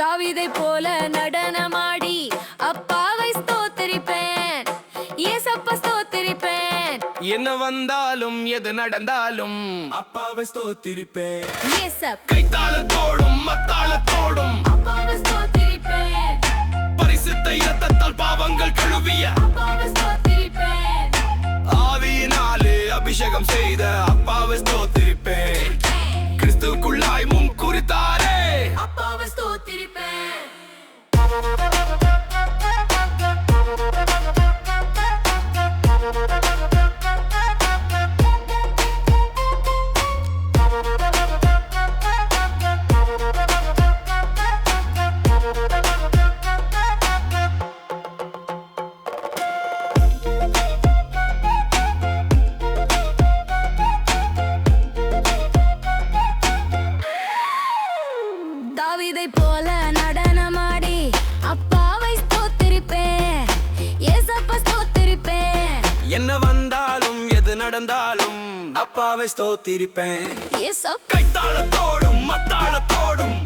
தாவிதை போல நடனமாடி அப்பாவை ஸ்தோத்திரிப்பேன் ஏசப்பா ஸ்தோத்திரிப்பேன். என்ன வந்தாலும் எது நடந்தாலும் அப்பாவை ஸ்தோத்திரிப்பேன். ஏசப் கைத்தாளத்தோடும் மத்தாளத்தோடும் அப்பாவை ஸ்தோத்திரிப்பேன். பரிசுத்த இரத்தத்தால் பாவங்கள் கழுவிய அப்பாவை ஸ்தோத்திரிப்பேன். ஆவியினாலே அபிஷேகம் செய்த அப்பாவை ஸ்தோத்திரிப்பேன். கிறிஸ்துக்குள்ளாய் தாவிதை போல நடனமாடி அப்பாவை ஸ்தோத்திரிப்பேன் ஏசப்பா ஸ்தோத்திரிப்பேன். என்ன வந்தாலும் எது நடந்தாலும் அப்பாவை ஸ்தோத்திரிப்பேன். ஏசப் கைத்தாளத்தோடும் மத்தாளத்தோடும்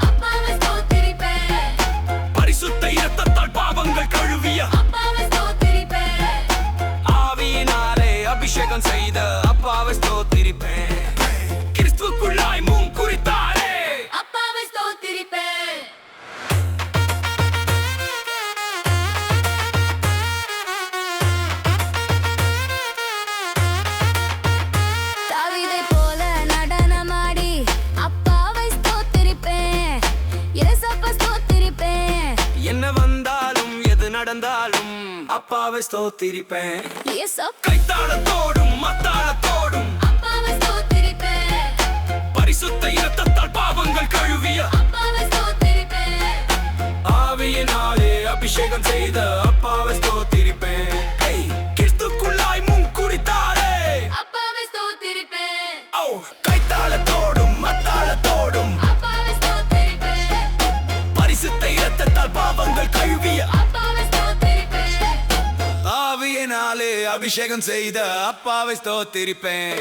நடந்தாலும் அப்பாவை ஸ்தோத்திரிப்பேன். கைத்தாளத்தோடும் மத்தாளத்தோடும். பரிசுத்த இரத்தத்தால் பாவங்கள் கழுவிய ஆவியினாலே அபிஷேகம் செய்த அப்பாவை அபிஷேகம் செய்த அப்பாவை ஸ்தோத்திருப்பேன்.